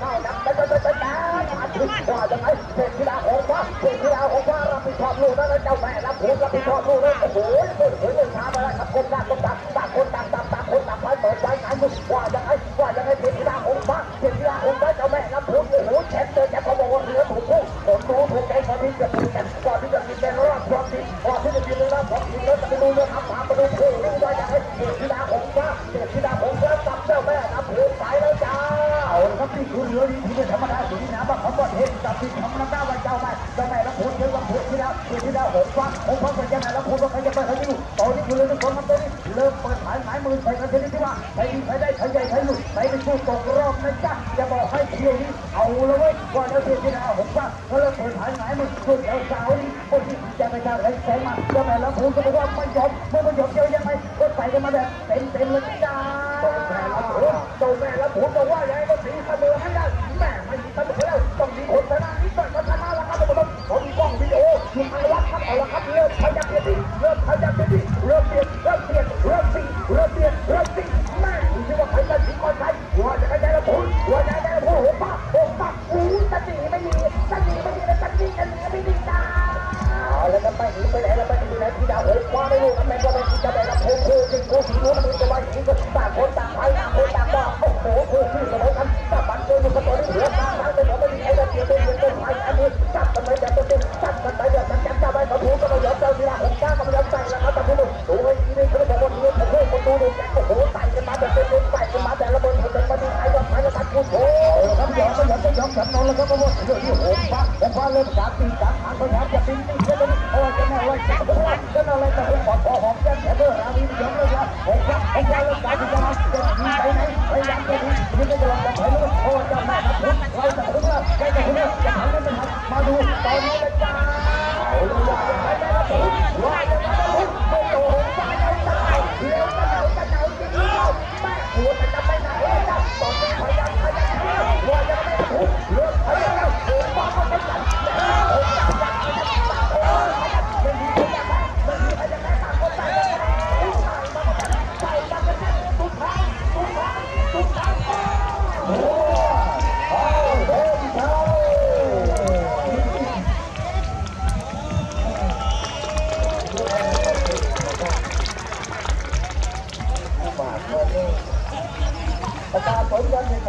เข้าดับดับดับดับดับมาถึงว่าจะไงเทพธิดาของฟ้าเทพธิดาของฟ้ารับผิดชอบลูกนั่นเจ้าแม่รับผิดรับผิดชอบลูกนั่นโอ้โหเปิดเผยเลยช้าไปแล้วครับคนต่างคนต่างต่างคนต่างต่างต่างคนต่างไปเปิดไว้ไหนมึงว่าจะไงว่าจะไงเทพธิดาของฟ้าเทพธิดาของฟ้าเจ้าแม่รับผิดโอ้โหแชมป์เจอแชมป์เขาบอกว่าเรือถูกคู่ผมรู้ถูกใจก่อนที่จะถูกกันก่อนที่จะมีเป็นรอบความดีก่อนที่จะมีในรอบความดีแล้วจะไปดูเรื่อง เทพกับที่คำน้ำหน้าว่าเจ้าแม่เจ้าแม่แล้วพูดเยอะว่าพูดที่แล้วพูดที่แล้วหงฟังหงฟังเป็นยังไงแล้วพูดว่าใครจะไปใครจะอยู่ตอนนี้คือเรือทุกคนมันตอนนี้เริ่มเปิดขายหมายมือใส่กันชนิดที่ว่าใครดีใครได้ใครใหญ่ใครหลุดใครเป็นผู้ตกรอบนะจ๊ะจะบอกให้เที่ยวนี้เอาละเว้ยว่าแล้วเที่ยวที่แล้วหงฟังเขาเริ่มเปิดขายหมายมือส่วนเดี๋ยวสาวนี้คนที่จะไปทางไหนแสงมาเจ้าแม่แล้วพูดก็บอกว่าไม่ยอมเมื่อไม่ยอมเดียวยังไงก็ใส่กันมาแบบเต็มเต็มเลยจ้า ครับเอาละครับเริ่มขยับเปลี่ยนเริ่มขยับเปลี่ยนเริ่มเปลี่ยนเริ่มเปลี่ยนเริ่มตีเริ่มเปลี่ยนเริ่มตีแม่ดูสิว่าใครจะถึงก่อนใครหัวจะกระจายแล้วพูดหัวจะกระจายแล้วพูดโอ้ป้าโอ้ป้าอู้จะหนีไม่ดีจะหนีไม่มีแล้วจะหนีจะหนีไม่ดีจ้าเอาแล้วก็ไปหนีไปไหนแล้วไปหนีไหนพี่ดาว โอ้โหใส่กันมาแบบเต็มใส่กันมาแต่ละบนเป็นมาดีใครยอมใครก็ตัดกูโอ้ครับยอมไม่ยอมไม่ยอมจำนนแล้วก็มาว่าเรื่องนี้โหดฟ้าผมว่าเริ่มสามปีสามหางพยายามจะปีตีเส้นนี้โอ้ยจะไม่ไหวจะไม่ไหวจะไม่ไหวแต่ผมขอขอหอมแก้มแค่เบอร์ราวีไม่ยอมเลยว่าผมว่าผมว่าเริ่มสามปีจะมาจะมีไปไหนพยายามจะมีนี่ก็จะลองจะไปเลยโอ้ยจะแม่นะผมเราจะถึงแล้วใกล้จะถึงแล้วจะหันเนหันมาดูตอนนี้เลยจ้าเอาเลยว่าจะไปได้แล้วผมว่า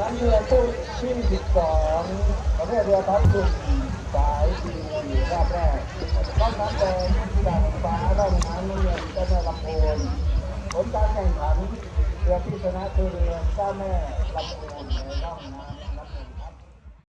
านเรือตู้ที่12ประเภทเรือท้องถิ่นสายทีรอบแรกต้องน้ำแดงที่ดาดฟ้าร่องน้ำน้ำเงินเจ้าแม่ลำพูนผลการแข่งขันเรือที่ชนะคือเรือเจ้าแม่ลำพูนในร่องน้ำ